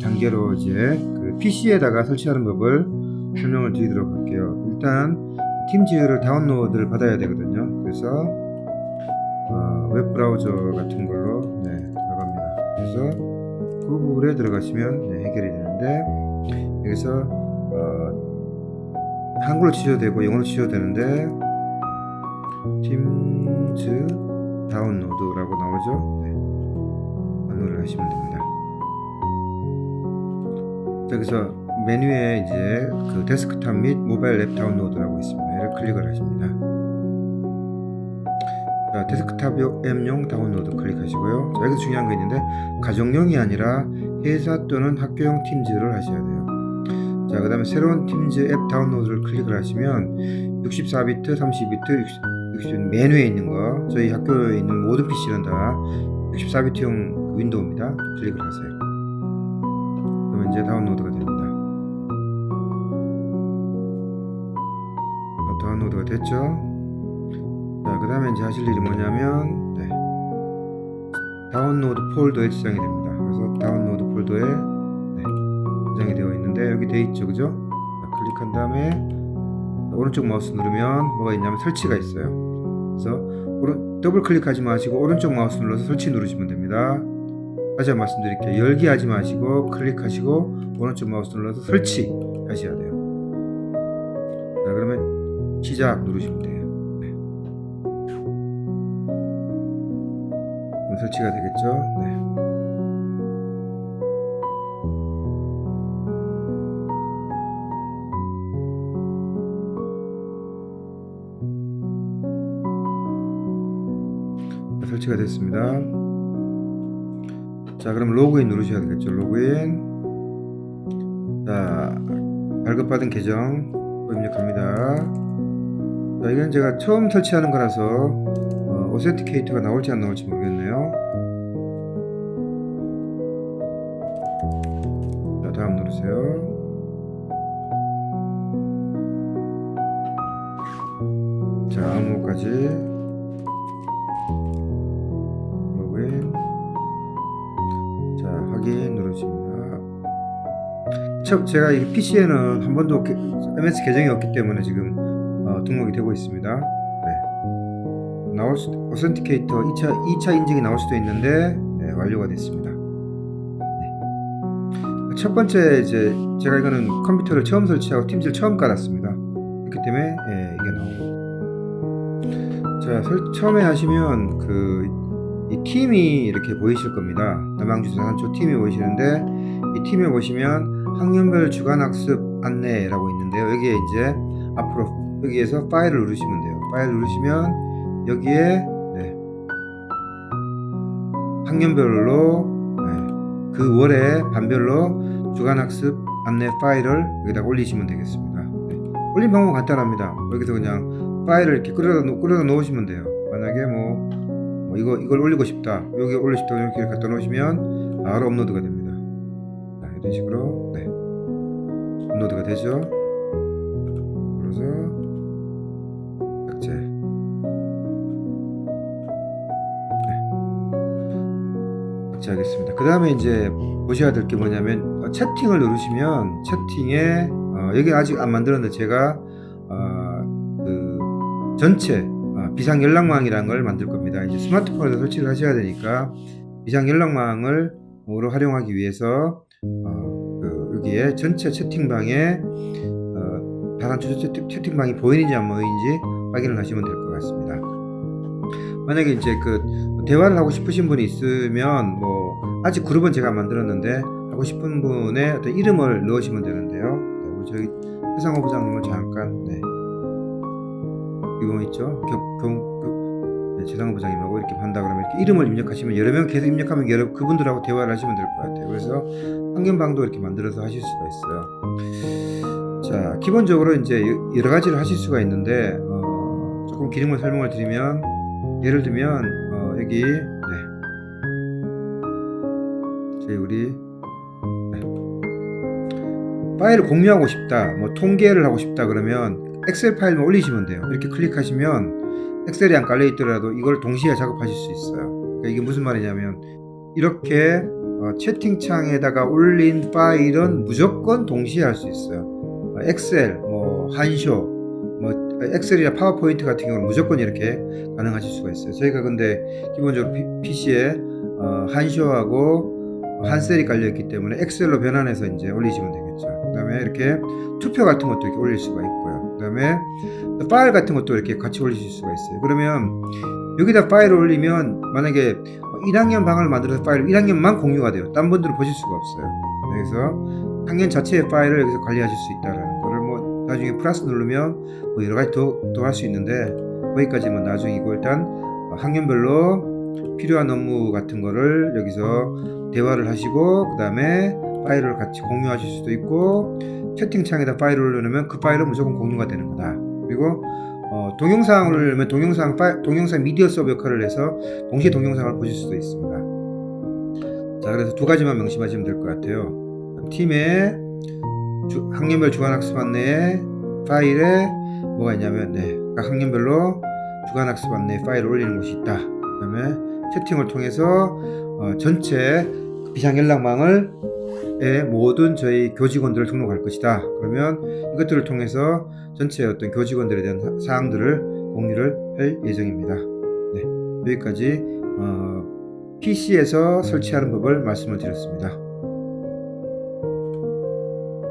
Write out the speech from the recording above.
단계로 이제 그 PC에다가 설치하는 법을 설명을 드리도록 할게요. 일단 팀즈를 다운로드를 받아야 되거든요. 그래서 어, 웹 브라우저 같은 걸로 네, 들어갑니다. 그래서 구글에 들어가시면 네, 해결이 되는데 여기서 어, 한글로 치셔도 되고 영어로 치셔도 되는데 팀즈 다운로드라고 나오죠. 네. 다운로드를 하시면 됩니다. 여기서 메뉴에 이제 그 데스크탑 및 모바일 앱 다운로드라고 있습니다. 이를 클릭을 하십니다. 자, 데스크탑 앱용 다운로드 클릭하시고요. 자, 여기서 중요한 게 있는데 가정용이 아니라 회사 또는 학교용 팀즈를 하셔야 돼요. 자, 그 다음에 새로운 팀즈 앱 다운로드를 클릭을 하시면 64비트, 30비트, 60, 60 메뉴에 있는 거 저희 학교에 있는 모든 PC는 다 64비트용 윈도우입니다. 클릭을 하세요. 이제 다운로드가 됩니다. 어, 다운로드가 됐죠? 자, 그 다음에 이제 하실 일이 뭐냐면, 네. 다운로드 폴더에 저장이 됩니다. 그래서 다운로드 폴더에 네, 저장이 되어 있는데, 여기 돼 있죠, 그죠? 자, 클릭한 다음에, 오른쪽 마우스 누르면 뭐가 있냐면 설치가 있어요. 그래서 오른, 더블 클릭하지 마시고, 오른쪽 마우스 눌러서 설치 누르시면 됩니다. 다시 한번 말씀드릴게요. 열기 하지 마시고 클릭하시고 오른쪽 마우스 눌러서 설치 하셔야 돼요. 자 그러면 시작 누르시면 돼요. 네. 설치가 되겠죠? 네. 설치가 됐습니다. 자 그럼 로그인 누르셔야 되겠죠? 로그인. 자 발급받은 계정 입력합니다. 자 이건 제가 처음 설치하는 거라서 어, 오센티케이터가 나올지 안 나올지 모르겠네요. 자 다음 누르세요. 자 아무까지 자 확인 누르십니다. 첫 제가 이 PC에는 한 번도 게- MS 계정이 없기 때문에 지금 어, 등록이 되고 있습니다. 네. 나올 수 오센티케이터 2차 2차 인증이 나올 수도 있는데 네, 완료가 됐습니다. 네. 첫 번째 이제 제가 이거는 컴퓨터를 처음 설치하고 팀즈를 처음 깔았습니다. 그렇기 때문에 예, 이게 나오고 자 설, 처음에 하시면 그이 팀이 이렇게 보이실 겁니다. 남양주 산초 팀이 보이시는데 이 팀에 보시면 학년별 주간 학습 안내라고 있는데요. 여기에 이제 앞으로 여기에서 파일을 누르시면 돼요. 파일 누르시면 여기에 네, 학년별로 네, 그 월에 반별로 주간 학습 안내 파일을 여기다 올리시면 되겠습니다. 네. 올린 방법은 간단합니다. 여기서 그냥 파일을 이렇게 끌어다, 놓으시면 돼요. 만약에 뭐뭐 이거 이걸 올리고 싶다. 여기 올리고 싶다. 이렇게 갖다 놓으시면 바로 업로드가 됩니다. 자, 이런 식으로 네. 업로드가 되죠? 그래서 삭제. 네. 삭제하겠습니다. 그 다음에 이제 보셔야 될 게 뭐냐면 어, 채팅을 누르시면 채팅에 어, 여기 아직 안 만들었는데 제가 어, 그 전체 아, 비상 연락망이라는 걸 만들 겁니다. 이제 스마트폰에서 설치를 하셔야 되니까 비상 연락망을 으로 활용하기 위해서 어, 그 여기에 전체 채팅방에 어, 다른 채팅, 채팅방이 보이는지 안 보이는지 확인을 하시면 될 것 같습니다. 만약에 이제 그 대화를 하고 싶으신 분이 있으면 뭐 아직 그룹은 제가 안 만들었는데 하고 싶은 분의 어떤 이름을 넣으시면 되는데요. 네, 저희 회상호 부장님은 잠깐 네. 이거 있죠? 경, 경, 그, 네, 재상호 부장님하고 이렇게 한다 그러면 이렇게 이름을 입력하시면 여러 명 계속 입력하면 여러 그분들하고 대화를 하시면 될 것 같아요. 그래서 환경방도 이렇게 만들어서 하실 수가 있어요. 자, 기본적으로 이제 여러 가지를 하실 수가 있는데 어, 조금 기능을 설명을 드리면 예를 들면 어, 여기 네. 저희 우리 네. 파일을 공유하고 싶다, 뭐 통계를 하고 싶다 그러면 엑셀 파일만 올리시면 돼요. 이렇게 클릭하시면 엑셀이 안 깔려 있더라도 이걸 동시에 작업하실 수 있어요. 그러니까 이게 무슨 말이냐면 이렇게 어, 채팅창에다가 올린 파일은 무조건 동시에 할 수 있어요. 어, 엑셀, 뭐 한쇼, 뭐 엑셀이나 파워포인트 같은 경우는 무조건 이렇게 가능하실 수가 있어요. 저희가 근데 기본적으로 PC에 어, 한쇼하고 한셀이 깔려 있기 때문에 엑셀로 변환해서 이제 올리시면 되겠죠. 그다음에 이렇게 투표 같은 것도 이렇게 올릴 수가 있고요. 그다음에 또 파일 같은 것도 이렇게 같이 올리실 수가 있어요. 그러면 여기다 파일을 올리면 만약에 1학년 방을 만들어서 파일 1학년만 공유가 돼요. 딴 분들은 보실 수가 없어요. 그래서 학년 자체의 파일을 여기서 관리하실 수 있다라는 거를 뭐 나중에 플러스 누르면 뭐 여러 가지 더할 수 있는데 거기까지는 나중이고 일단 학년별로 필요한 업무 같은 거를 여기서 대화를 하시고 그 다음에 파일을 같이 공유하실 수도 있고 채팅창에다 파일을 올려놓으면 그 파일은 무조건 공유가 되는 거다. 그리고 어, 동영상을 올리면 동영상 파일, 동영상 미디어 서브 역할을 해서 동시에 동영상을 보실 수도 있습니다. 자, 그래서 두 가지만 명심하시면 될 것 같아요. 팀의 주- 학년별 주간 학습 안내 파일에 뭐가 있냐면 네, 각 학년별로 주간 학습 안내 파일을 올리는 곳이 있다. 그 다음에 채팅을 통해서 어, 전체 비상 연락망을 에 모든 저희 교직원들을 등록할 것이다. 그러면 이것들을 통해서 전체 어떤 교직원들에 대한 사- 사항들을 공유를 할 예정입니다. 네, 여기까지 어, PC에서 설치하는 법을 말씀을 드렸습니다.